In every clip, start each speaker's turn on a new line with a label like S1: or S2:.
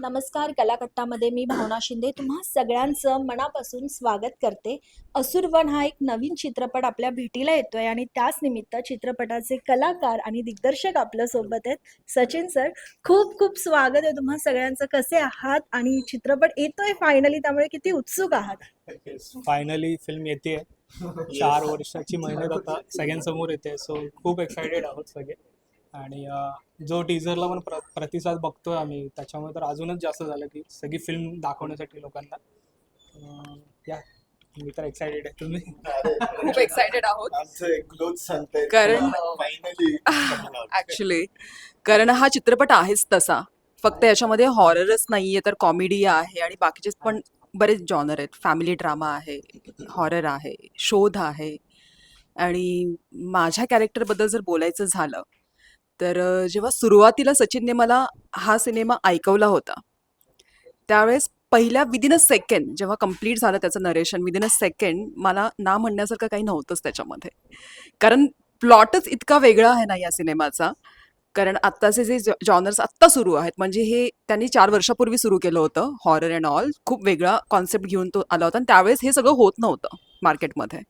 S1: नमस्कार कलाकट्टामध्ये मी भावना शिंदे. तुम्हा सगळ्यांचं मनापासून स्वागत करते. असुरवन हा एक नवीन चित्रपट आपल्या भेटीला येतोय आणि त्याच निमित्त चित्रपटाचे कलाकार आणि दिग्दर्शक आपल्यासोबत आहेत. सचिन सर खूप खूप स्वागत आहे तुम्हा सगळ्यांचं. कसे आहात आणि चित्रपट येतोय फायनली त्यामुळे किती उत्सुक आहात?
S2: फायनली फिल्म येते चार वर्षाची मेहनत आता सगळ्यांसमोर येते सो खूप एक्सायटेड आहोत सगळे. आणि जो टीझरला पण प्र प्रतिसाद बघतोय आम्ही त्याच्यामुळे तर अजूनच जास्त झालं की सगळी फिल्म दाखवण्यासाठी लोकांना. या मी तर एक्सायटेड आहे तुम्ही.
S3: खूप एक्सायटेड आहोत. कारण-
S4: फायनली
S3: ऍक्च्युली कारण हा चित्रपट आहेच तसा. फक्त याच्यामध्ये हॉररच नाहीये तर कॉमेडी आहे आणि बाकीचे पण बरेच जॉनर आहेत. फॅमिली ड्रामा आहे हॉरर आहे शोध आहे. आणि माझ्या कॅरेक्टरबद्दल जर बोलायचं झालं तर जेव्हा सुरुवातीला सचिनने मला हा सिनेमा ऐकवला होता त्यावेळेस पहिल्या विदिन अ सेकंड जेव्हा कंप्लीट झालं त्याचं नरेशन विदिन अ सेकंड मला ना म्हणण्यासारखं काही नव्हतंच त्याच्यामध्ये. कारण प्लॉटच इतका वेगळा आहे ना या सिनेमाचा. कारण आत्ताचे जे जॉनर्स आत्ता सुरू आहेत म्हणजे हे त्यांनी चार वर्षापूर्वी सुरू केलं होतं हॉरर अँड ऑल खूप वेगळा कॉन्सेप्ट घेऊन तो आला होता आणि त्यावेळेस हे सगळं होत नव्हतं मार्केटमध्ये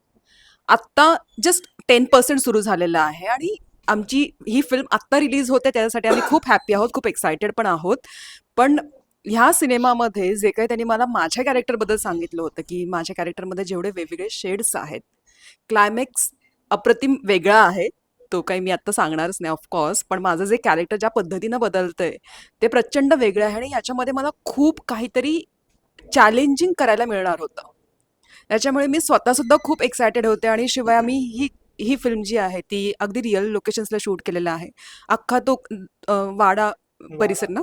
S3: आत्ता जस्ट टेन पर्सेंट सुरू झालेलं आहे आणि आमची ही फिल्म आत्ता रिलीज होते त्याच्यासाठी आम्ही खूप हॅपी आहोत खूप एक्सायटेड पण आहोत. पण ह्या सिनेमामध्ये जे काही त्यांनी मला माझ्या कॅरेक्टरबद्दल सांगितलं होतं की माझ्या कॅरेक्टरमध्ये जेवढे वेगवेगळे शेड्स आहेत क्लायमॅक्स अप्रतिम वेगळा आहे तो काही मी आत्ता सांगणारच नाही ऑफकोर्स पण माझं जे कॅरेक्टर ज्या पद्धतीनं बदलतंय ते प्रचंड वेगळं आहे आणि याच्यामध्ये मला खूप काहीतरी चॅलेंजिंग करायला मिळणार होतं. त्याच्यामुळे मी स्वतःसुद्धा खूप एक्सायटेड होते आणि शिवाय आम्ही ही ही फिल्म जी आहे ती अगदी रिअल लोकेशन्सला शूट केलेला आहे. अख्खा तो वाडा परिसर ना?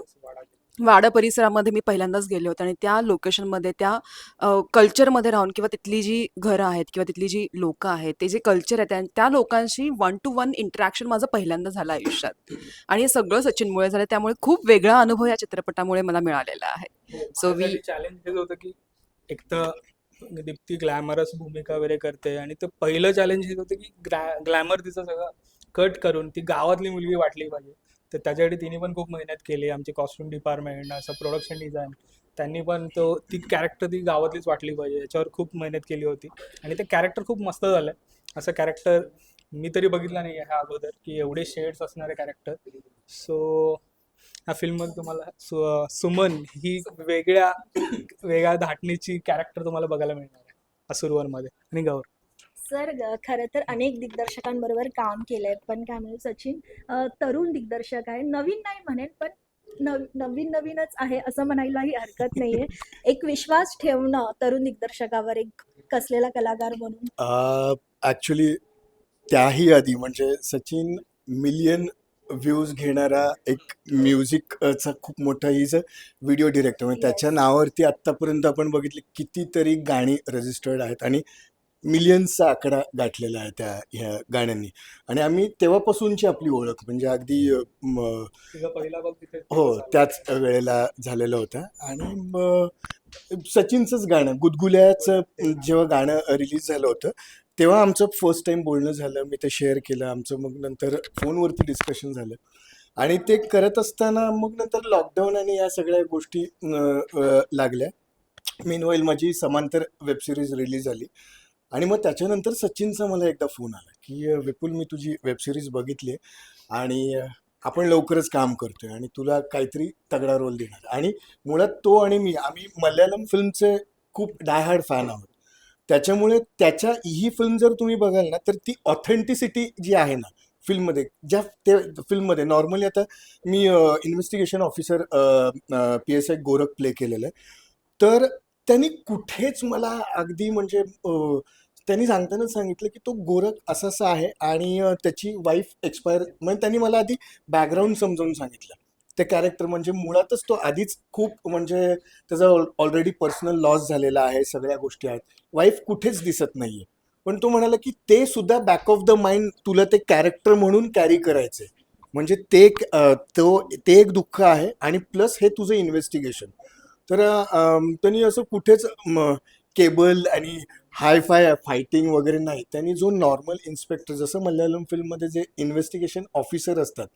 S3: वाडा परिसरामध्ये मी पहिल्यांदाच गेले होते आणि त्या लोकेशनमध्ये त्या कल्चरमध्ये राहून किंवा तिथली जी घरं आहेत किंवा तिथली जी लोकं आहेत ते जे कल्चर आहे त्या- लोकांशी वन टू वन इंटरॅक्शन माझं पहिल्यांदा झालं आयुष्यात. आणि हे सगळं सचिनमुळे झालं त्यामुळे खूप वेगळा अनुभव या चित्रपटामुळे मला मिळालेला आहे. So we-
S2: चॅलेंज होतं की एक तर दीप्ती ग्लॅमरस भूमिका वगैरे करते. आणि ते पहिलं चॅलेंज हे होतं की ग्लॅमर तिचं सगळं कट करून ती गावातली मुलगी वाटली पाहिजे. तर त्याच्यासाठी तिने पण खूप मेहनत केली. आमची कॉस्ट्युम डिपार्टमेंट असं प्रोडक्शन डिझाईन त्यांनी पण तो ती कॅरेक्टर ती गावातलीच वाटली पाहिजे. याच्यावर खूप मेहनत केली होती. आणि ते कॅरेक्टर खूप मस्त झालं असं कॅरेक्टर मी तरी बघितलं नाही ह्या अगोदर की एवढे शेड्स असणारे कॅरेक्टर सो ह्या फिल्ममध्ये तुम्हाला सु सुमन ही वेगळ्या वेगळ्या धाटणीची कॅरेक्टर तुम्हाला बघायला मिळणार आहे असुरवरमध्ये आणि गौर
S1: सर ग- खरं तर अनेक दिग्दर्शकांबरोबर काम केलंय पण काय म्हणू सचिन अं, तरुण दिग्दर्शक आहे. नवीन नाही म्हणेन पण नव नवीन नवीनच आहे असं म्हणायलाही हरकत नाहीये. एक विश्वास ठेवणं तरुण दिग्दर्शकावर एक कसलेला कलाकार म्हणून.
S4: ॲक्च्युली त्याही आधी म्हणजे सचिन मिलियन व्ह्यूज घेणारा एक म्युझिकचा खूप मोठा हिज व्हिडिओ डिरेक्टर. म्हणजे त्याच्या नावावरती आत्तापर्यंत आपण बघितले कितीतरी गाणी रजिस्टर्ड आहेत आणि मिलियन्सचा आकडा गाठलेला आहे त्या ह्या गाण्यांनी. आणि आम्ही तेव्हापासूनची आपली ओळख म्हणजे अगदी हो त्याच वेळेला झालेलं होतं. आणि सचिनचंच गाणं गुदगुल्याचं जेव्हा गाणं रिलीज झालं होतं तेव्हा आमचं फर्स्ट टाइम बोलणं झालं. मी ते शेअर केलं आमचं मग नंतर फोनवरती डिस्कशन झालं. आणि ते करत असताना मग नंतर लॉकडाऊन आणि या सगळ्या गोष्टी लागल्या. मीनवाईल माझी समांतर वेबसिरीज रिलीज झाली. आणि मग त्याच्यानंतर सचिनचा मला एकदा फोन आला की विपुल मी तुझी वेबसिरीज बघितली आहे आणि आपण लवकरच काम करतोय आणि तुला काहीतरी तगडा रोल देणार आणि मुळात तो आणि मी आम्ही मल्याळम फिल्मचे खूप डायहार्ड फॅन आहोत. त्याच्यामुळे त्याच्या ही फिल्म जर तुम्ही बघाल ना तर ती ऑथेंटिसिटी जी आहे ना फिल्ममध्ये ज्या ते फिल्ममध्ये नॉर्मली आता मी investigation officer P S I Gorakh play केलेलं आहे. तर त्यांनी कुठेच मला अगदी म्हणजे त्यांनी सांगतानाच सांगितलं की तो गोरख असा असा आहे आणि त्याची वाईफ एक्सपायर म्हणजे त्यांनी मला आधी बॅकग्राऊंड समजावून सांगितलं. ते कॅरेक्टर म्हणजे मुळातच तो आधीच खूप म्हणजे त्याचा ऑलरेडी पर्सनल लॉस झालेला आहे सगळ्या गोष्टी आहेत. वाईफ कुठेच दिसत नाहीये. पण तो म्हणाला की ते सुद्धा बॅक ऑफ द माइंड तुला ते कॅरेक्टर म्हणून कॅरी करायचंय. म्हणजे ते एक तो ते एक दुःख आहे आणि प्लस हे तुझं इन्व्हेस्टिगेशन तर त्यांनी असं कुठेच केबल आणि हाय फाय फायटिंग वगैरे नाही. त्यांनी जो नॉर्मल इन्स्पेक्टर जसं मल्याळम फिल्ममध्ये जे इन्व्हेस्टिगेशन ऑफिसर असतात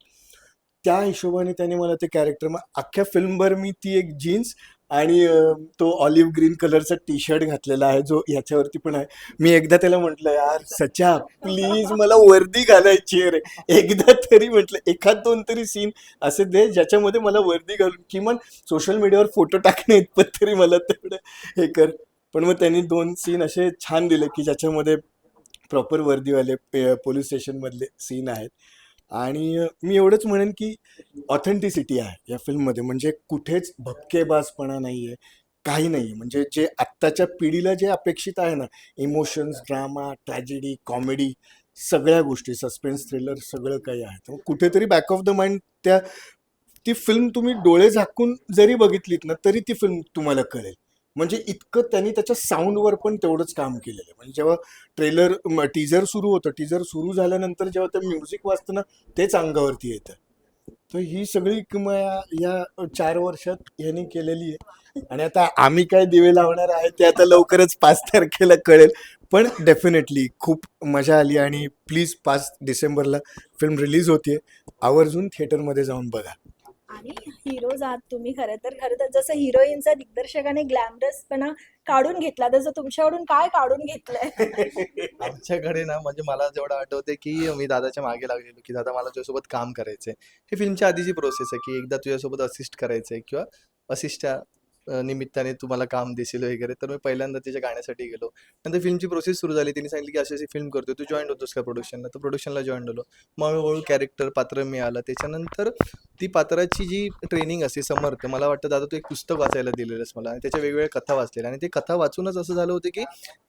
S4: त्या हिशोबाने त्याने मला ते कॅरेक्टर मग अख्ख्या फिल्मभर मी ती एक जीन्स आणि तो ऑलिव्ह ग्रीन कलरचा टी शर्ट घातलेला आहे जो याच्यावरती पण आहे. मी एकदा त्याला म्हटलं यार सचा प्लीज मला वर्दी घालायची रे. एकदा तरी म्हटलं एखाद दोन तरी सीन असे दे ज्याच्यामध्ये मला वर्दी घालून किमान सोशल मीडियावर फोटो टाकणे इतपत तरी मला तेवढं हे कर. पण मग त्यांनी दोन सीन असे छान दिले की ज्याच्यामध्ये प्रॉपर वर्दीवाले पोलीस स्टेशनमधले सीन आहेत. आणि मी एवढंच म्हणेन की ऑथेंटिसिटी आहे या फिल्ममध्ये. म्हणजे कुठेच भपकेबाजपणा नाही आहे काही नाही म्हणजे जे आत्ताच्या पिढीला जे अपेक्षित आहे ना इमोशन्स ड्रामा ट्रॅजेडी कॉमेडी सगळ्या गोष्टी सस्पेन्स थ्रिलर सगळं काही आहे. तर कुठेतरी बॅक ऑफ द माइंड त्या ती फिल्म तुम्ही डोळे झाकून जरी बघितलीत ना तरी ती फिल्म तुम्हाला कळेल. म्हणजे इतकं त्यांनी त्याच्या साऊंडवर पण तेवढंच काम केलेलं आहे. म्हणजे जेव्हा ट्रेलर टीजर सुरू होतं टीजर सुरू झाल्यानंतर जेव्हा ते म्युझिक वाजतं ना तेच अंगावरती येतं. तर ही सगळी किमया या चार वर्षात ह्यांनी केलेली आहे. आणि आता आम्ही काय दिवे लावणार आहे ते आता लवकरच पाच तारखेला कळेल. पण डेफिनेटली खूप मजा आली आणि प्लीज पाच डिसेंबरला फिल्म रिलीज होते आवर्जून थिएटरमध्ये जाऊन बघा.
S1: आणि हिरोज आहात तुम्ही खरं तर. खरं तर जसं हिरोईनचा दिग्दर्शकाने ग्लॅमरसपणा काढून घेतला तसं तुमच्याकडून काय काढून घेतलंय?
S5: आमच्याकडे ना म्हणजे मला जेवढं आठवते की मी दादाच्या मागे लागलेलो की दादा मला तुझ्यासोबत काम करायचंय. हे फिल्मच्या आधीची प्रोसेस आहे की एकदा तुझ्यासोबत असिस्ट करायचंय किंवा असिस्टच्या निमित्ताने तुम्हाला काम दिसेल वगैरे. तर मी पहिल्यांदा त्याच्या गाण्यासाठी गेलो. नंतर फिल्मची प्रोसेस सुरू झाली. त्यांनी सांगितलं की अशी अशी फिल्म करतो तू जॉईन होतोस का प्रोडक्शनला तर प्रोडक्शनला जॉईन झालो. मग हळूहळू कॅरेक्टर पात्र मिळालं. त्याच्यानंतर ती पात्राची जी ट्रेनिंग असते समर्थ मला वाटतं दादा तू एक पुस्तक वाचायला दिलेलंस मला. आणि त्याच्या वेगवेगळ्या कथा वाचलेल्या आणि ते कथा वाचूनच असं झालं होतं की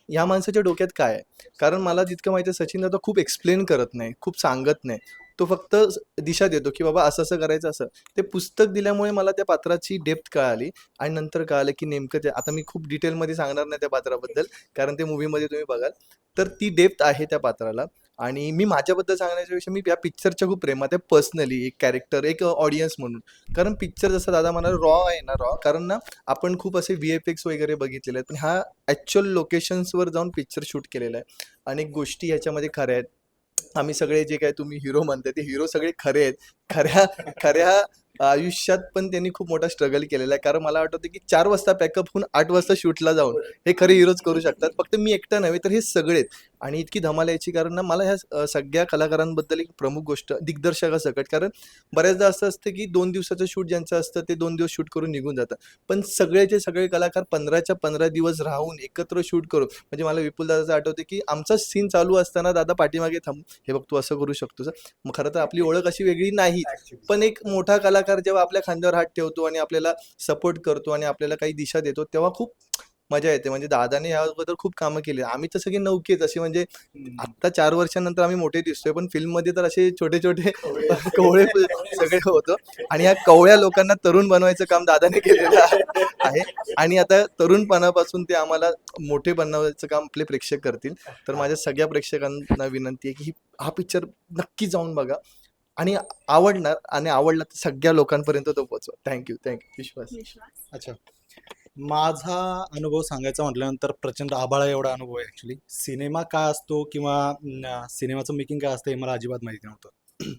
S5: ह्या माणसाच्या डोक्यात काय आहे? कारण मला जितकं माहिती आहे सचिन दादा खूप एक्सप्लेन करत नाही. खूप सांगत नाही. तो फक्त दिशा देतो की बाबा असं असं करायचं असं. ते पुस्तक दिल्यामुळे मला त्या पात्राची डेप्थ कळाली आणि नंतर कळालं की नेमकं ते आता मी खूप डिटेलमध्ये सांगणार नाही त्या पात्राबद्दल कारण ते मूवीमध्ये तुम्ही बघाल. तर ती डेप्थ आहे त्या पात्राला आणि मी माझ्याबद्दल सांगण्याच्या विषयी मी या पिक्चरच्या खूप प्रेमात आहे पर्सनली एक कॅरेक्टर एक ऑडियन्स म्हणून. कारण पिक्चर जसं दादा म्हणाल रॉ आहे ना रॉ कारण ना आपण खूप असे व्ही एफ एक्स वगैरे बघितलेले आहेत पण ह्या ॲक्च्युअल लोकेशन्सवर जाऊन पिक्चर शूट केलेला आहे. अनेक गोष्टी ह्याच्यामध्ये खऱ्या आहेत. आम्ही सगळे जे काय तुम्ही हिरो म्हणताय ते हिरो सगळे खरे आहेत. खऱ्या खऱ्या आयुष्यात पण त्यांनी खूप मोठा स्ट्रगल केलेला आहे. कारण मला वाटतं की चार वाजता पॅकअप होऊन आठ वाजता शूटला जाऊन हे खरे हिरोज करू शकतात. फक्त मी एकटा नव्हे तर हे सगळेच. आणि इतकी धमाल यायची कारण ना मला ह्या सगळ्या कलाकारांबद्दल एक प्रमुख गोष्ट दिग्दर्शकासकट कारण बऱ्याचदा असं असतं की दोन दिवसाचं शूट ज्यांचं असतं ते दोन दिवस शूट करून निघून जातं पण सगळेचे सगळे कलाकार पंधराच्या पंधरा दिवस राहून एकत्र शूट करून म्हणजे मला विपुल दादाचं आठवते की आमचा सीन चालू असताना दादा पाठीमागे थांब हे बघ तू असं करू शकतोस. मग खरं तर आपली ओळख अशी वेगळी नाही. पण एक मोठा कलाकार जेव्हा आपल्या खांद्यावर हात ठेवतो आणि आपल्याला सपोर्ट करतो आणि आपल्याला काही दिशा देतो तेव्हा खूप मजा येते. म्हणजे दादाने अगोदर खूप कामं केली. आम्ही तर सगळे नौकेच असे म्हणजे आता चार वर्षानंतर आम्ही मोठे दिसतोय पण फिल्ममध्ये तर असे छोटे छोटे कवळे सगळे होतो. आणि या कवळ्या लोकांना तरुण बनवायचं काम दादाने केलेलं आहे. आणि आता तरुणपणापासून ते आम्हाला मोठे बनवायचं काम आपले प्रेक्षक करतील. तर माझ्या सगळ्या प्रेक्षकांना विनंती आहे की हा पिक्चर नक्की जाऊन बघा. आणि आवडणार आणि आवडला तर सगळ्या लोकांपर्यंत तो पोहोचवा. Thank you thank you Vishwas.
S1: Vishwas.
S6: अच्छा. माझा अनुभव सांगायचा म्हटल्यानंतर प्रचंड आभाळा एवढा अनुभव आहे ॲक्च्युली सिनेमा काय असतो किंवा सिनेमाचं मेकिंग काय असतं हे मला अजिबात माहिती नव्हतं.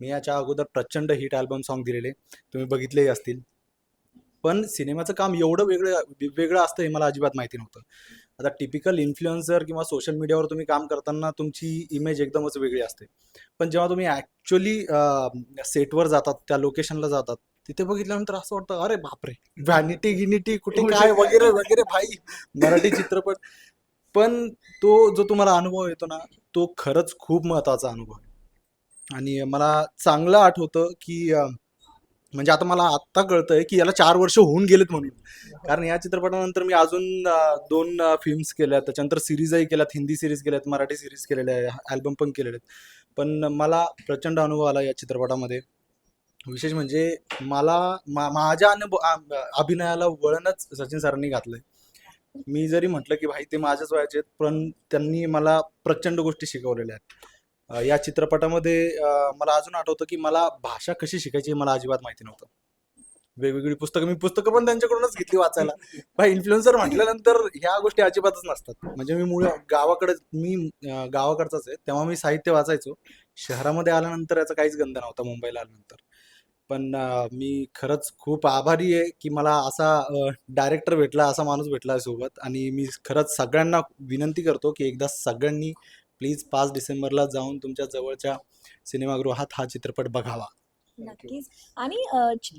S6: मी याच्या अगोदर प्रचंड हिट अल्बम सॉन्ग दिलेले. तुम्ही बघितलेही असतील. पण सिनेमाचं काम एवढं वेगळं वेगळं असतं हे मला अजिबात माहिती नव्हतं. आता टिपिकल इन्फ्लुएन्सर किंवा सोशल मीडियावर तुम्ही काम करताना तुमची इमेज एकदमच वेगळी असते. पण जेव्हा तुम्ही ॲक्च्युली सेटवर जातात त्या लोकेशनला जातात तिथे बघितल्यानंतर असं वाटतं अरे बापरे व्हॅनिटी गिनिटी कुठे काय वगैरे वगैरे भाई मराठी चित्रपट. पण तो जो तुम्हाला अनुभव येतो ना तो खरंच खूप महत्त्वाचा अनुभव आहे. आणि मला चांगलं आठवतं की म्हणजे आता मला आत्ता कळतंय की याला चार वर्ष होऊन गेलेत म्हणून. कारण या चित्रपटानंतर मी अजून दोन फिल्म्स केल्या त्याच्यानंतर सिरीजही केल्यात. हिंदी सिरीज केल्यात मराठी सिरीज केलेल्या आहे अल्बम पण केलेले आहेत. पण मला प्रचंड अनुभव आला या चित्रपटामध्ये. विशेष म्हणजे मला मा- माझ्या अनुभव अभिनयाला वळणच सचिन सरांनी घातलंय. मी जरी म्हटलं की भाई ते माझ्याच वयाचे आहेत पण त्यांनी मला प्रचंड गोष्टी शिकवलेल्या आहेत. या चित्रपटामध्ये मला अजून आठवतं की मला भाषा कशी शिकायची मला अजिबात माहिती नव्हतं. वेगवेगळी पुस्तकं मी पुस्तकं पण त्यांच्याकडूनच घेतली वाचायला. पण इन्फ्लुएन्सर म्हटल्यानंतर ह्या गोष्टी अजिबातच नसतात. म्हणजे मी मुळे गावाकडे मी गावाकडचाच आहे. तेव्हा मी साहित्य वाचायचो. शहरामध्ये आल्यानंतर याचा काहीच गंध नव्हता मुंबईला आल्यानंतर. पण मी खरंच खूप आभारी आहे की मला असा डायरेक्टर भेटला असा माणूस भेटला सोबत आणि मी खरंच सगळ्यांना विनंती करतो की एकदा सगळ्यांनी प्लीज पाच डिसेंबरला जाऊन तुमच्या जवळच्या सिनेमागृहात हा चित्रपट बघावा.
S1: नक्कीच. आणि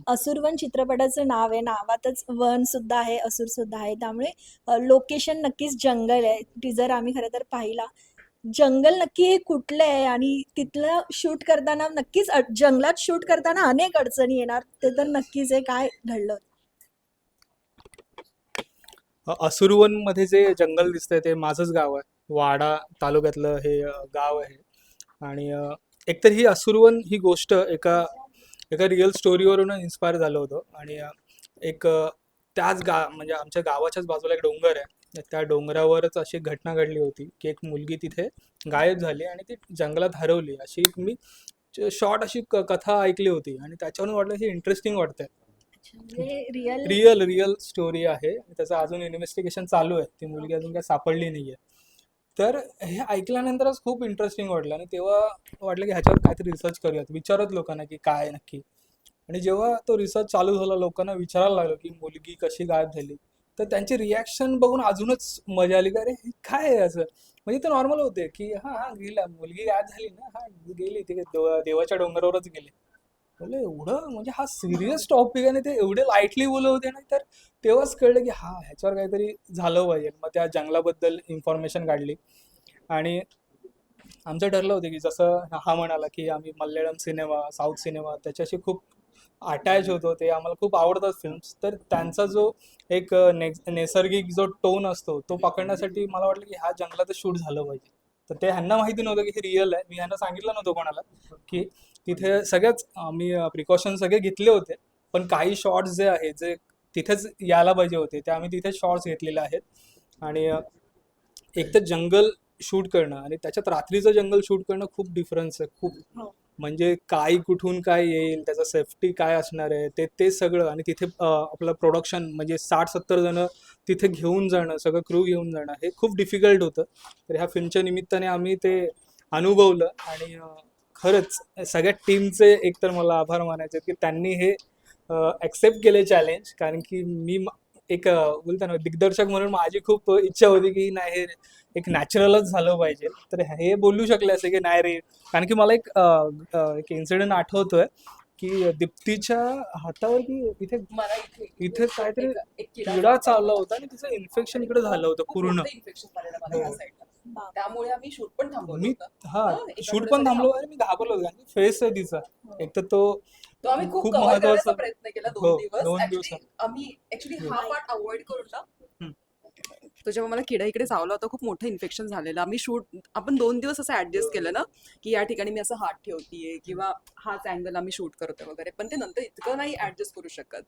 S1: असुरवन चित्रपटाचं नाव आहे. नावातच वन सुद्धा आहे असुर सुद्धा आहे. त्यामुळे लोकेशन नक्कीच जंगल आहे. टीजर आम्ही खरं तर पाहिला. जंगल नक्की हे कुठलं आहे? आणि तिथलं शूट करताना नक्कीच जंगलात शूट करताना अनेक अडचणी येणार. ते तर नक्कीच आहे. काय घडलं?
S2: असुरवनमध्ये जे जंगल दिसतंय ते माझंच गाव आहे. वाडा तालुक्यातलं हे गाव आहे. आणि एकतर ही असुरवन ही गोष्ट एका एका रिअल स्टोरीवरून इन्स्पायर झालं होतं. आणि एक त्याच गा म्हणजे आमच्या गावाच्याच बाजूला एक डोंगर आहे. त्या डोंगरावरच अशी एक घटना घडली होती की एक मुलगी तिथे गायब झाली आणि ती जंगलात हरवली. अशी एक मी शॉर्ट अशी क- कथा ऐकली होती. आणि त्याच्यावरून वाटलं हे इंटरेस्टिंग वाटतंय.
S1: रिअल
S2: रिअल स्टोरी आहे. त्याचं अजून इन्व्हेस्टिगेशन चालू आहे. ती मुलगी अजून काही सापडली नाहीये. तर हे ऐकल्यानंतरच खूप इंटरेस्टिंग वाटलं आणि तेव्हा वाटलं की ह्याच्यावर काहीतरी रिसर्च करूयात. विचारत लोकांना की काय नक्की. आणि जेव्हा तो रिसर्च चालू झाला लोकांना विचारायला लागलो की मुलगी कशी गायब झाली? तर त्यांची रिॲक्शन बघून अजूनच मजा आली का अरे हे काय आहे असं? म्हणजे ते नॉर्मल होते की हा हा गेला. मुलगी गायब झाली ना हा गेली. ते देवाच्या डोंगरावरच गेली. बोलले एवढं? म्हणजे हा सिरियस टॉपिक आहे आणि ते एवढे लाईटली बोलत होते ना तर तेव्हाच कळलं की हा ह्याच्यावर काहीतरी झालं पाहिजे. मग त्या जंगलाबद्दल इन्फॉर्मेशन काढली. आणि आमचं ठरलं होतं की जसं हा म्हणाला की आम्ही मल्याळम सिनेमा साऊथ सिनेमा त्याच्याशी खूप अटॅच होतो. ते आम्हाला खूप आवडतात फिल्म्स तर त्यांचा जो एक ने नैसर्गिक जो टोन असतो तो पकडण्यासाठी मला वाटलं की ह्या जंगलाचं शूट झालं पाहिजे. तर ते ह्यांना माहिती नव्हतं की हे रिअल आहे. मी ह्यांना सांगितलं नव्हतं कोणाला की तिथे सगळ्याच आम्ही प्रिकॉशन सगळे घेतले होते. पण काही शॉर्ट्स जे आहेत जे तिथेच यायला पाहिजे होते ते आम्ही तिथेच शॉर्ट्स घेतलेले आहेत. आणि एक तर जंगल शूट करणं आणि त्याच्यात रात्रीचं जंगल शूट करणं खूप डिफरन्स आहे खूप.
S1: हो.
S2: म्हणजे काय कुठून काय येईल त्याचं सेफ्टी काय असणार आहे ते ते सगळं आणि तिथे आपलं प्रोडक्शन म्हणजे साठ सत्तर जण तिथे घेऊन जाणं सगळं क्रू घेऊन जाणं हे खूप डिफिकल्ट होतं. तर ह्या फिल्मच्या निमित्ताने आम्ही ते अनुभवलं आणि खरंच सगळ्या टीमचे एकतर मला आभार मानायचे की त्यांनी हे ॲक्सेप्ट केले चॅलेंज कारण की मी एक अ, बोलता ना दिग्दर्शक म्हणून माझी खूप इच्छा होती की नाही हे एक नॅचरलच झालं पाहिजे. तर हे बोलू शकले असे की नाही रे. कारण की मला एक एक इन्सिडेंट आठवतोय की दीप्तीच्या हातावर की इथे
S3: मला इथे
S2: काहीतरी
S3: किडा
S2: चावला होता. आणि तिचं इन्फेक्शन इकडे झालं होतं पूर्ण. हो.
S3: त्यामुळे आम्ही शूट पण थांबवलं
S2: मी
S3: होतं.
S2: हा
S3: हा, एका
S2: शूट पण थांबलो आणि मी घाबरलो होतो. कारण फेस आहे तिचा. एक तर तो
S3: तो आम्ही खूप
S2: खूप
S3: कव्हर करण्याचा
S2: महत्वाचा-
S3: प्रयत्न केला
S2: हो,
S3: दोन दिवस.
S2: दोन
S3: Actually,
S2: दिवसात.
S3: आम्ही ऍक्च्युली
S2: हो.
S3: हा पार्ट अवॉइड करून ना. तो जेव्हा मला किडा इकडे चावला होता. खूप मोठं इन्फेक्शन झालेलं. आम्ही शूट आपण दोन दिवस असं ऍडजस्ट केलं ना की या ठिकाणी मी असं हात ठेवतीये किंवा हाच अँगल आम्ही शूट करतोय वगैरे. पण ते नंतर इतकं नाही ऍडजस्ट करू शकत.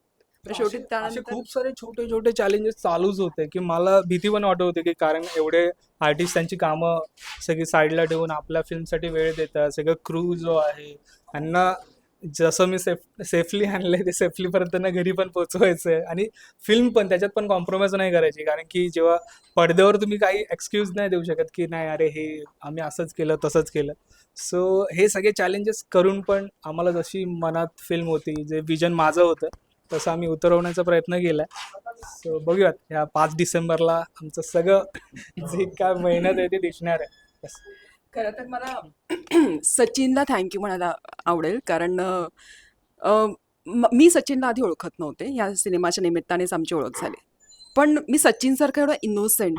S3: शेवटी त्यानंतर
S2: खूप सारे छोटे छोटे चॅलेंजेस चालूच होते की मला भीती पण वाटत होती की कारण एवढे आर्टिस्ट त्यांची कामं सगळी साईडला ठेवून आपल्या फिल्मसाठी वेळ देतात सगळं क्रू जो आहे त्यांना जसं मी सेफ सेफली आणलंय ते सेफली परत त्यांना घरी पण पोचवायचं आहे आणि फिल्म पण त्याच्यात पण कॉम्प्रोमाइज नाही करायची. कारण की जेव्हा पडद्यावर तुम्ही काही एक्सक्यूज नाही देऊ शकत की नाही अरे हे आम्ही असंच केलं तसंच केलं. सो हे सगळे चॅलेंजेस करून पण आम्हाला जशी मनात फिल्म होती जे विजन माझं होतं तसं आम्ही उतरवण्याचा प्रयत्न केला सो बघूयात ह्या पाच डिसेंबरला आमचं सगळं जे काय मेहनत आहे ते दिसणार आहे.
S3: खरं तर मला सचिनला थँक्यू म्हणायला आवडेल कारण अ, म- मी सचिनला आधी ओळखत नव्हते या सिनेमाच्या निमित्तानेच आमची ओळख झाली. पण मी सचिनसारखा एवढा इनोसेंट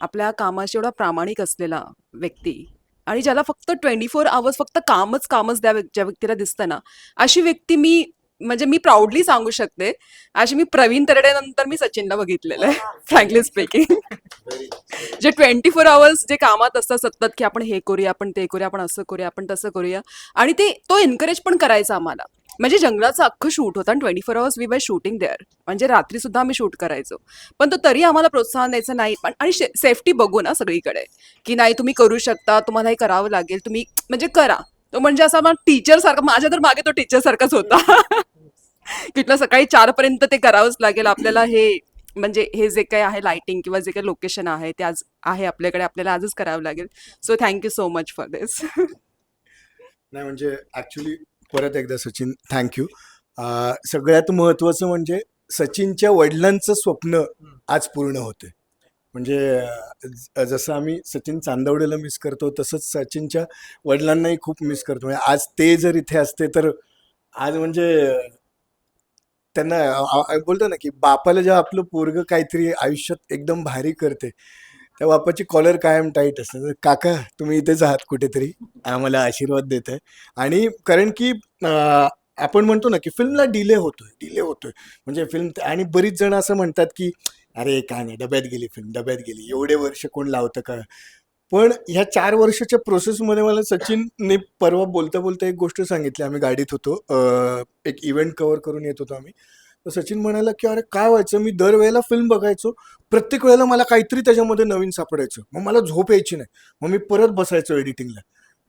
S3: आपल्या कामाशी एवढा प्रामाणिक असलेला व्यक्ती आणि ज्याला फक्त ट्वेंटी फोर आवर्स फक्त कामच कामच द्या ज्या व्यक्तीला दिसतं ना अशी व्यक्ती मी म्हणजे मी प्राऊडली सांगू शकते. अशी मी प्रवीण तरडेनंतर मी सचिनला बघितलेलं आहे फ्रँकली स्पीकिंग जे ट्वेंटी फोर आवर्स जे कामात असतात सतत की आपण हे करूया आपण ते करूया आपण असं करूया आपण तसं करूया. आणि ते तो एनकरेज पण करायचा आम्हाला. म्हणजे जंगलाचं अख्खं शूट होतं आणि twenty four hours we by shooting there म्हणजे रात्री सुद्धा आम्ही शूट करायचो. पण तो तरी आम्हाला प्रोत्साहन द्यायचं नाही. पण आणि सेफ्टी बघू ना सगळीकडे. की नाही तुम्ही करू शकता तुम्हाला हे करावं लागेल तुम्ही म्हणजे करा. तो म्हणजे असा मग टीचर सारखा माझ्या तर मागे तो टीचर सारखाच होता. किटलं सकाळी चार पर्यंत ते करावंच लागेल. आपल्याला हे म्हणजे हे जे काही आहे लाइटिंग किंवा जे काही लोकेशन आहे ते आज आहे आपल्याकडे आपल्याला आजच करावं लागेल. So thank you so much for this
S4: नाही म्हणजे ऍक्च्युली परत एकदा सचिन थँक्यू सगळ्यात महत्वाचं म्हणजे सचिनच्या वडिलांचं स्वप्न आज पूर्ण होते म्हणजे जसं आम्ही सचिन चांदवडेला मिस करतो तसंच सचिनच्या वडिलांनाही खूप मिस करतो. म्हणजे आज ते जर इथे असते तर आज म्हणजे त्यांना बोलतो ना की बापाला जेव्हा आपलं पोरग काहीतरी आयुष्यात एकदम भारी करते त्या बापाची कॉलर कायम टाईट असते. काका तुम्ही इथेच आहात कुठेतरी आम्हाला आशीर्वाद देत आहे आणि कारण की आपण म्हणतो ना की फिल्मला डिले होतोय डिले होतोय. म्हणजे फिल्म आणि बरीच जण असं म्हणतात की अरे काय नाही डब्यात गेली फिल्म डब्यात गेली. एवढे वर्ष कोण लावतं का? पण ह्या चार वर्षाच्या प्रोसेसमध्ये मला सचिनने परवा बोलता बोलता एक गोष्ट सांगितली. आम्ही गाडीत होतो. एक इव्हेंट कव्हर करून येत होतो आम्ही. तर सचिन म्हणाला की अरे काय व्हायचं? मी दरवेळेला फिल्म बघायचो. प्रत्येक वेळेला मला काहीतरी त्याच्यामध्ये नवीन सापडायचं. मग मला झोप यायची नाही. मग मी परत बसायचो एडिटिंगला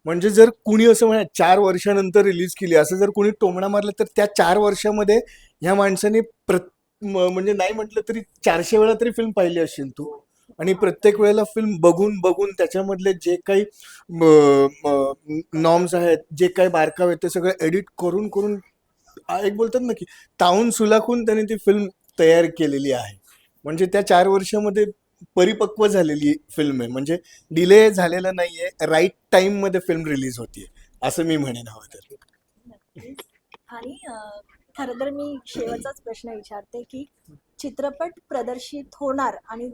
S4: म्हणजे जर कुणी असं म्हणा चार वर्षानंतर रिलीज केली असं जर कुणी टोमणा मारलं तर त्या चार वर्षामध्ये ह्या माणसाने प्र म्हणजे नाही म्हटलं तरी चारशे वेळा तरी फिल्म पाहिली असेल तू. आणि प्रत्येक वेळेला फिल्म बघून बघून त्याच्यामधले जे काही नॉर्म्स आहेत जे काही बारकाव आहेत ते सगळं एडिट करून करून एक बोलतात ना की ताऊन सुलाखून त्याने ती फिल्म तयार केलेली आहे. म्हणजे त्या चार वर्षामध्ये परिपक्व झालेली फिल्म आहे. म्हणजे डिले झालेला नाहीये राईट टाइममध्ये फिल्म रिलीज होतीये. असं मी म्हणेन हवं तर.
S1: आणि खरं तर मी शेवटचाच प्रश्न विचारते की चित्रपट प्रदर्शित होणार आणि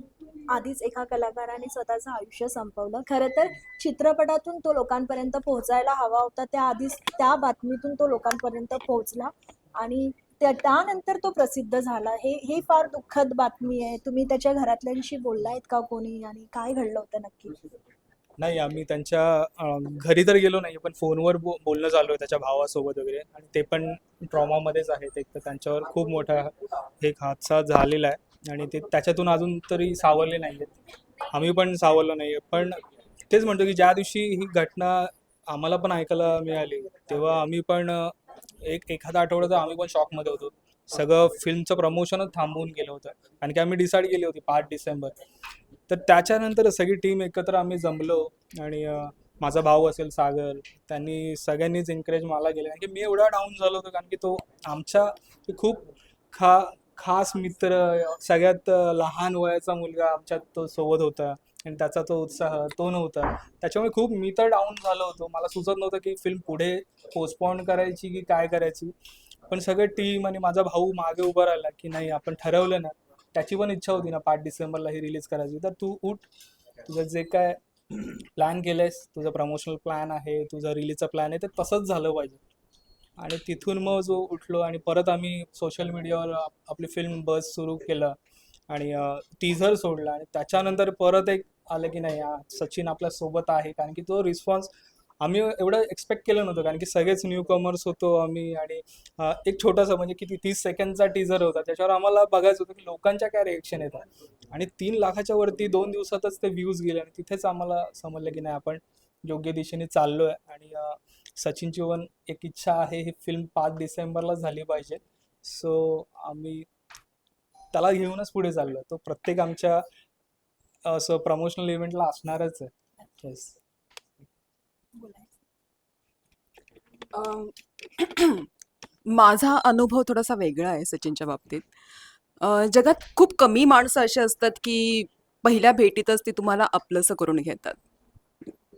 S1: आधीच एका कलाकाराने स्वतःचं आयुष्य संपवलं. खरं तर चित्रपटातून तो लोकांपर्यंत पोहोचायला हवा होता त्या आधीच त्या बातमीतून तो लोकांपर्यंत पोहोचला आणि त्या त्यानंतर तो प्रसिद्ध झाला. हे हे फार दुःखद बातमी आहे. तुम्ही त्याच्या घरातल्यांशी बोललायत का कोणी? आणि काय घडलं होतं नक्की?
S2: नाही आम्ही त्यांच्या अं, घरी तर गेलो नाही पण फोनवर बो बोलणं चालू आहे त्याच्या भावासोबत वगैरे. आणि ते पण ट्रॉमामध्येच आहेत एक तर त्यांच्यावर खूप मोठा एक हादसा झालेला आहे. आणि ते त्याच्यातून अजून तरी सावरले नाही आहेत. आम्ही पण सावरलो नाही आहे. पण तेच म्हणतो की ज्या दिवशी ही घटना आम्हाला पण ऐकायला मिळाली तेव्हा आम्ही पण अं, एक एखादा आठवडा तर आम्ही पण शॉकमध्ये होतो. सगळं फिल्मचं प्रमोशनच थांबवून गेलं होतं. कारण की आम्ही डिसाईड केली होती पाच डिसेंबर. तर त्याच्यानंतर सगळी टीम एकत्र आम्ही जमलो आणि माझा भाऊ असेल सागर त्यांनी सगळ्यांनीच एनकरेज मला केलं. कारण की मी एवढा डाऊन झालो होतो कारण की तो आमच्या खूप खा खास मित्र सगळ्यात लहान वयाचा मुलगा आमच्यात तो सोबत होता आणि त्याचा तो उत्साह तो नव्हता. त्याच्यामुळे खूप मी तर डाऊन झालो होतो. मला सुचत नव्हतं की फिल्म पुढे पोस्टपॉन करायची की काय करायची. पण सगळं टीम आणि माझा भाऊ मागे उभा राहिला की नाही आपण ठरवलं ना त्याची पण इच्छा होती ना पाच डिसेंबरला ही रिलीज करायची. तर तू उठ तुझं जे काय प्लॅन केलंयस तुझं प्रमोशनल प्लॅन आहे तुझा रिलीजचा प्लॅन आहे ते तसंच झालं पाहिजे. आणि तिथून मग जो उठलो आणि परत आम्ही सोशल मीडियावर आपली फिल्म बस सुरू केलं आणि टीझर सोडला आणि त्याच्यानंतर परत एक आलं की नाही सचिन आपल्यासोबत आहे कारण की तो रिस्पॉन्स आम्ही एवढं एक्सपेक्ट केलं नव्हतं कारण की सगळेच न्यू कमर्स होतो आम्ही आणि एक छोटासा म्हणजे किती तीस सेकंडचा टीझर होता. त्याच्यावर आम्हाला बघायचं होतं की लोकांच्या काय रिएक्शन येतात. आणि तीन लाखाच्या वरती दोन दिवसातच ते व्ह्यूज गेले आणि तिथेच आम्हाला समजलं की नाही आपण योग्य दिशेने चाललो आहे आणि सचिन सचिनची पण एक इच्छा आहे ही फिल्म पाच डिसेंबरला झाली पाहिजे. सो आम्ही त्याला घेऊनच पुढे चाललो तो प्रत्येक आमच्या असं प्रमोशनल इव्हेंटला असणारच आहे. येस
S3: माझा अनुभव थोडासा वेगळा आहे सचिनच्या बाबतीत. जगात खूप कमी माणसं अशी असतात की पहिल्या भेटीतच ती तुम्हाला आपलंसं करून घेतात.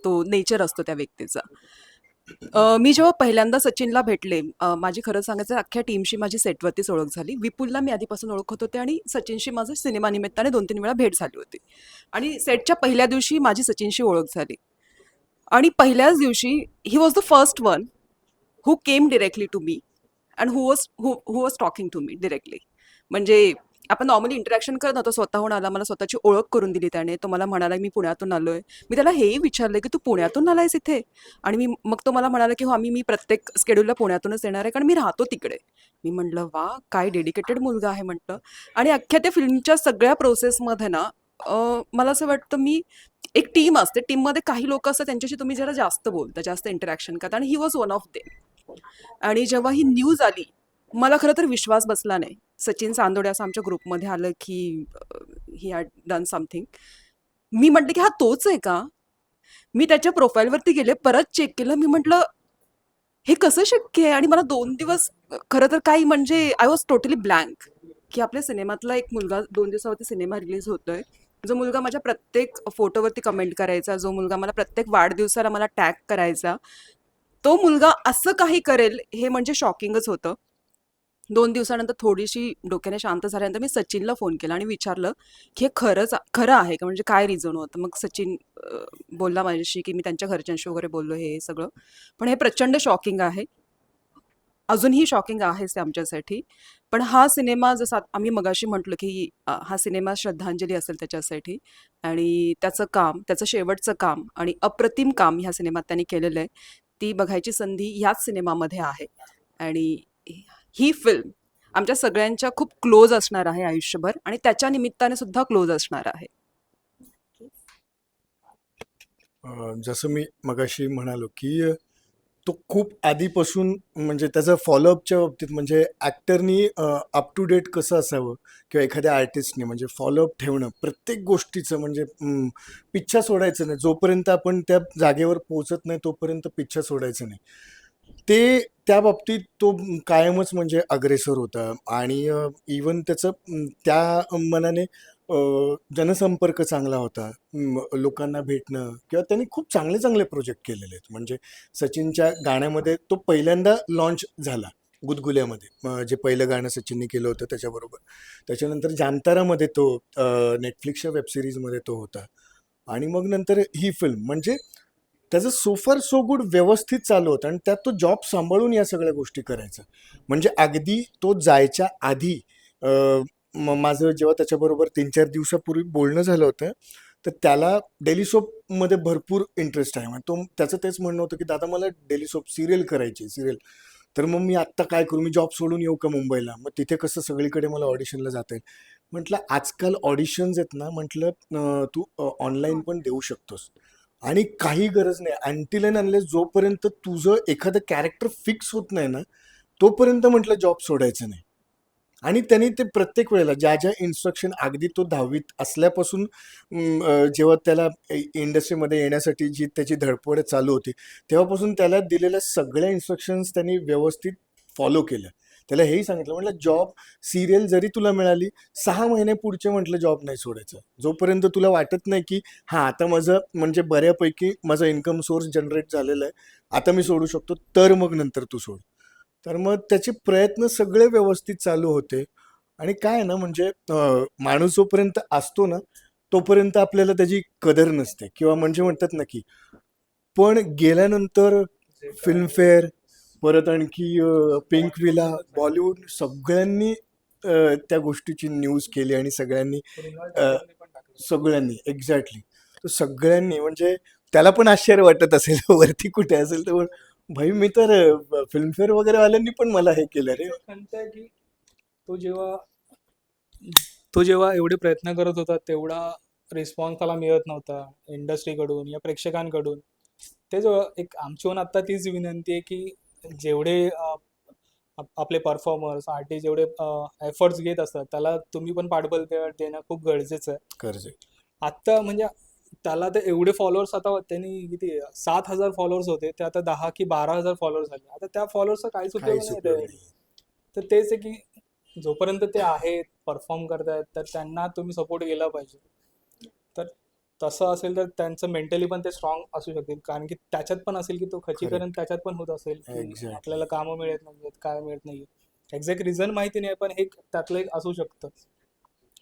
S3: तो नेचर असतो त्या व्यक्तीचा. मी जेव्हा पहिल्यांदा सचिनला भेटले अं, माझी खरं सांगायचं अख्ख्या टीमशी माझी सेटवरतीच ओळख झाली. विपुलला मी आधीपासून ओळखत होते आणि सचिनशी माझं सिनेमानिमित्ताने दोन तीन वेळा भेट झाली होती. आणि सेटच्या पहिल्या दिवशी माझी सचिनशी ओळख झाली. आणि पहिल्याच दिवशी he was the first one who came directly to me and who was who who was talking to me directly म्हणजे आपण नॉर्मली इंटरॅक्शन करत नव्हतो स्वतःहून आला मला स्वतःची ओळख करून दिली त्याने. तो मला म्हणाला मी पुण्यातून आलो आहे मी त्याला हेही विचारलं की तू पुण्यातून आलायस इथे? आणि मी मग तो मला म्हणाला की हो आम्ही मी प्रत्येक स्केड्यूलला पुण्यातूनच येणार आहे कारण मी राहतो तिकडे. मी म्हटलं वा काय डेडिकेटेड मुलगा आहे म्हटलं. आणि अख्ख्या त्या फिल्मच्या सगळ्या प्रोसेसमध्ये ना मला असं वाटतं मी एक टीम असते. टीममध्ये काही लोक असतात त्यांच्याशी तुम्ही जरा जास्त बोलता जास्त इंटरॅक्शन करता आणि he was one of them आणि जेव्हा ही न्यूज आली मला खरं तर विश्वास बसला नाही. सचिन चांदोडे असं आमच्या ग्रुपमध्ये आलं की ही हॅड डन समथिंग मी म्हटलं की हा तोच आहे का? मी त्याच्या प्रोफाईलवरती गेले परत चेक केलं. मी म्हटलं हे कसं शक्य आहे? आणि मला दोन दिवस खरं तर काही म्हणजे आय वॉज टोटली ब्लँक की आपल्या सिनेमातला एक मुलगा दोन दिवसावरती सिनेमा रिलीज होतोय. जो मुलगा माझ्या प्रत्येक फोटोवरती कमेंट करायचा जो मुलगा मला प्रत्येक वाढदिवसाला मला टॅग करायचा तो मुलगा असं काही करेल हे म्हणजे शॉकिंगच होतं. दोन दिवसानंतर थोडीशी डोक्याने शांत झाल्यानंतर मी सचिनला फोन केला आणि विचारलं की हे खरंच खरं आहे का? म्हणजे काय रिझन होतं? मग सचिन बोलला माझ्याशी की मी त्यांच्या घरच्यांशी वगैरे बोललो हे हे सगळं. पण हे प्रचंड शॉकिंग आहे. अजूनही शॉकिंग आहेच ते आमच्यासाठी. पण हा सिनेमा जसा आम्ही मगाशी म्हटलं की हा सिनेमा श्रद्धांजली असेल त्याच्यासाठी. आणि त्याचं काम त्याचं शेवटचं काम आणि अप्रतिम काम ह्या सिनेमात त्यांनी केलेलं आहे. ती बघायची संधी ह्याच सिनेमामध्ये आहे. आणि ही फिल्म आमच्या सगळ्यांच्या खूप क्लोज असणार आहे आयुष्यभर आणि त्याच्या निमित्ताने सुद्धा क्लोज असणार आहे.
S4: जसं मी मगाशी म्हणालो की तो खूप आधीपासून म्हणजे त्याचं फॉलोअपच्या बाबतीत म्हणजे ॲक्टरनी अप टू डेट कसं असावं किंवा एखाद्या आर्टिस्टने म्हणजे फॉलोअप ठेवणं प्रत्येक गोष्टीचं म्हणजे पिच्छा सोडायचं नाही. जोपर्यंत आपण त्या जागेवर पोहोचत नाही तोपर्यंत पिच्छा सोडायचं नाही. ते त्या बाबतीत तो कायमच म्हणजे अग्रेसर होता. आणि इवन त्याचं त्या मनाने जनसंपर्क चांगला होता. लोकांना भेटणं किंवा त्यांनी खूप चांगले चांगले प्रोजेक्ट केलेले आहेत. म्हणजे सचिनच्या गाण्यामध्ये तो पहिल्यांदा लॉन्च झाला गुदगुल्यामध्ये. जे पहिलं गाणं सचिनने केलं होतं त्याच्याबरोबर. त्याच्यानंतर जामतारामध्ये तो नेटफ्लिक्सच्या वेबसिरीजमध्ये तो होता. आणि मग नंतर ही फिल्म म्हणजे त्याचं सो फार सो गुड व्यवस्थित चालू होतं आणि त्यात तो जॉब सांभाळून या सगळ्या गोष्टी करायचा. म्हणजे अगदी तो जायच्या आधी मग माझं जेव्हा त्याच्याबरोबर तीन चार दिवसापूर्वी बोलणं झालं होतं तर त्याला डेली सोपमध्ये भरपूर इंटरेस्ट आहे. मग तो त्याचं तेच म्हणणं होतं की दादा मला डेली सोप सिरियल करायची सिरियल तर मग मी आत्ता काय करू? मी जॉब सोडून येऊ का मुंबईला? मग तिथे कसं सगळीकडे मला ऑडिशनला जाता येईल? म्हटलं आजकाल ऑडिशन्स आहेत ना म्हटलं तू ऑनलाईन पण देऊ शकतोस. आणि काही गरज नाही. अँटीलाईन अँड अनलेस जोपर्यंत तुझं एखादं कॅरेक्टर फिक्स होत नाही ना तोपर्यंत म्हटलं जॉब सोडायचं नाही. आणि त्यांनी ते प्रत्येक वेळेला ज्या ज्या इन्स्ट्रक्शन अगदी तो दहावीत असल्यापासून जेव्हा त्याला इंडस्ट्रीमध्ये येण्यासाठी जी त्याची धडपड चालू होती तेव्हापासून त्याला दिलेल्या सगळ्या इन्स्ट्रक्शन्स त्यांनी व्यवस्थित फॉलो केल्या. त्याला हेही सांगितलं म्हटलं जॉब सिरियल जरी तुला मिळाली सहा महिने पुढचे म्हटलं जॉब नाही सोडायचं. जोपर्यंत तुला वाटत नाही की हां आता माझं म्हणजे बऱ्यापैकी माझा इन्कम सोर्स जनरेट झालेला आहे आता मी सोडू शकतो तर मग नंतर तू सोड. तर मग त्याचे प्रयत्न सगळे व्यवस्थित चालू होते. आणि काय ना म्हणजे माणूस जोपर्यंत असतो ना तोपर्यंत आपल्याला त्याची कदर नसते. किंवा म्हणजे म्हणतात ना की पण गेल्यानंतर फिल्मफेअर परत आणखी पिंक विला बॉलिवूड सगळ्यांनी त्या गोष्टीची न्यूज केली आणि सगळ्यांनी सगळ्यांनी एक्झॅक्टली तर सगळ्यांनी म्हणजे त्याला पण आश्चर्य वाटत असेल वरती कुठे असेल तर भाई मी तर फिल्मफेअर वगैरे वाल्यांनी पण मला हे केलं रे.
S2: म्हणताय की तो जेव्हा तो जेव्हा एवढे प्रयत्न करत होता तेवढा रिस्पॉन्स त्याला मिळत नव्हता इंडस्ट्रीकडून या प्रेक्षकांकडून. तेच एक आमच्याहून आता तीच विनंती आहे की जेवढे आपले परफॉर्मर्स आर्टिस्ट जेवढे एफर्ट्स घेत असतात त्याला तुम्ही पण पाठबळ दे- देणं खूप गरजेचं आहे. आत्ता म्हणजे त्याला ते एवढे फॉलोअर्स आता त्यांनी किती सात हजार फॉलोअर्स होते. ते आता दहा की बारा हजार फॉलोअर्स झाले. आता त्या फॉलोअर्सचा काहीच उपयोग नाही तर तेच आहे की जोपर्यंत ते आहेत परफॉर्म करतायत तर त्यांना तुम्ही सपोर्ट केला पाहिजे. तर तसं असेल तर त्यांचं मेंटली पण ते स्ट्रॉंग असू शकतील. कारण की त्याच्यात पण असेल की तो खचीकरण त्याच्यात पण होत असेल की
S4: Exactly.
S2: आपल्याला कामं मिळत नाहीयेत काय मिळत नाहीये एक्झॅक्ट रिझन माहिती नाही पण एक त्यातलं एक असू शकतं.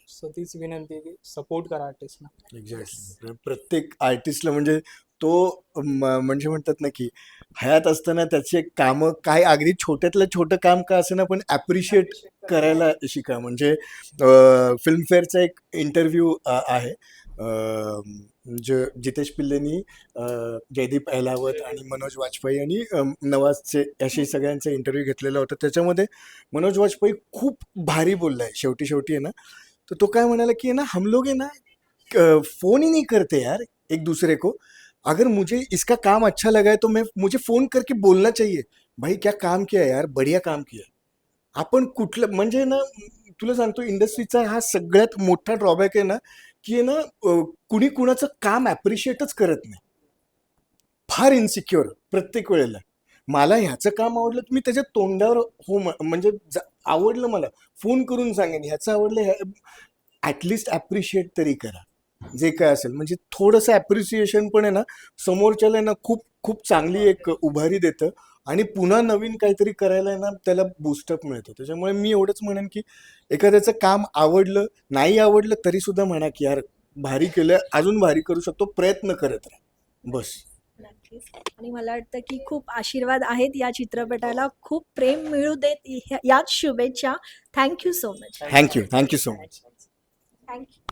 S2: सो तीच विनंती आहे की सपोर्ट करा आर्टिस्टना
S4: एक्झॅक्टली प्रत्येक आर्टिस्टला म्हणजे तो म्हणजे म्हणतात ना की हयात असताना त्याचे कामं काय अगदी छोट्यातलं छोटं काम का असेना पण ॲप्रिशिएट करायला शिका. म्हणजे फिल्मफेअरचा एक इंटरव्ह्यू आहे. जे जितेश पिल्लेनी जयदीप अहलावत आणि मनोज वाजपेयी आणि नवाजचे असे सगळ्यांचा इंटरव्ह्यू घेतलेला होता. त्याच्यामध्ये मनोज वाजपेयी खूप भारी बोलला आहे शेवटी शेवटी आहे ना. तर तो काय म्हणाला की ना हम लोग है ना फोन ही नहीं करते यार एक दूसरे को। अगर मुझे इसका काम अच्छा लगा है तो मैं मुझे फोन करके बोलना चाहिए। भाई क्या काम किया यार? बढ़िया काम किया आपण कुठलं म्हणजे ना तुला सांगतो इंडस्ट्रीचा हा सगळ्यात मोठा ड्रॉबॅक आहे ना की ना कुणी कुणाचं काम ॲप्रिशिएटच करत नाही. फार इन्सिक्युअर प्रत्येक वेळेला. मला ह्याचं काम आवडलं तर मी त्याच्या तोंडावर हो म्हणजे जा आवडलं मला. फोन करून सांगेन ह्याचं आवडलं ॲटलिस्ट ॲप्रिशिएट तरी करा. जे काय असेल. म्हणजे थोडंसं ॲप्रिसिएशन पण आहे ना समोरच्याला आहे ना खूप खूप चांगली एक उभारी देतं आणि पुन्हा नवीन काहीतरी करायला आहे ना त्याला बुस्टअप मिळतं. त्याच्यामुळे मी एवढंच म्हणेन की एखाद्याचं काम आवडलं नाही आवडलं तरी सुद्धा म्हणा की यार भारी केलं अजून भारी करू शकतो प्रयत्न करत राहा. बस.
S1: नक्कीच. आणि मला वाटतं की खूप आशीर्वाद आहेत या चित्रपटाला. खूप प्रेम मिळू देत ह्या- याच शुभेच्छा. Thank you so much
S4: thank you thank you so much
S1: thank you